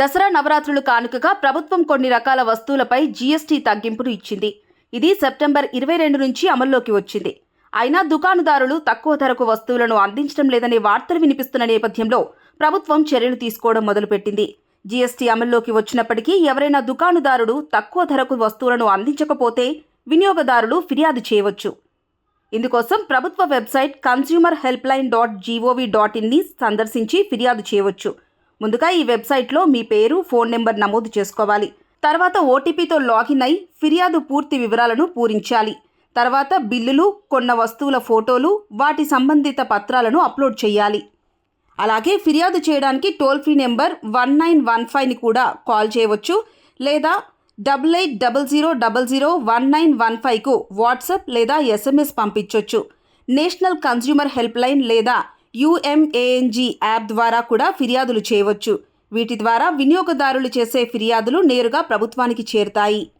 దసరా నవరాత్రులు కానుకగా ప్రభుత్వం కొన్ని రకాల వస్తువులపై జీఎస్టీ తగ్గింపును ఇచ్చింది. ఇది సెప్టెంబర్ ఇరవై రెండు నుంచి అమల్లోకి వచ్చింది. అయినా దుకాణదారులు తక్కువ ధరకు వస్తువులను అందించడం లేదనే వార్తలు వినిపిస్తున్న నేపథ్యంలో ప్రభుత్వం చర్యలు తీసుకోవడం మొదలుపెట్టింది. జీఎస్టీ అమల్లోకి వచ్చినప్పటికీ ఎవరైనా దుకాణదారుడు తక్కువ ధరకు వస్తువులను అందించకపోతే వినియోగదారులు ఫిర్యాదు చేయవచ్చు. ఇందుకోసం ప్రభుత్వ website consumer helpline dot GOV dot ఇన్ని సందర్శించి ఫిర్యాదు చేయవచ్చు. ముందుగా ఈ వెబ్సైట్లో మీ పేరు ఫోన్ నెంబర్ నమోదు చేసుకోవాలి. తర్వాత ఓటీపీతో లాగిన్ అయి ఫిర్యాదు పూర్తి వివరాలను పూరించాలి. తర్వాత బిల్లులు కొన్న వస్తువుల ఫోటోలు వాటి సంబంధిత పత్రాలను అప్లోడ్ చేయాలి. అలాగే ఫిర్యాదు చేయడానికి toll free number one nine one ఫైవ్ని కూడా కాల్ చేయవచ్చు లేదా double eight double zero double zero one nine one ఫైవ్కు WhatsApp లేదా ఎస్ఎంఎస్ పంపించవచ్చు నేషనల్ కన్స్యూమర్ హెల్ప్ లైన్ లేదా యుఎంఏఎన్జీ యాప్ ద్వారా కూడా ఫిర్యాదులు చేయవచ్చు. వీటి ద్వారా వినియోగదారులు చేసే ఫిర్యాదులు నేరుగా ప్రభుత్వానికి చేరుతాయి.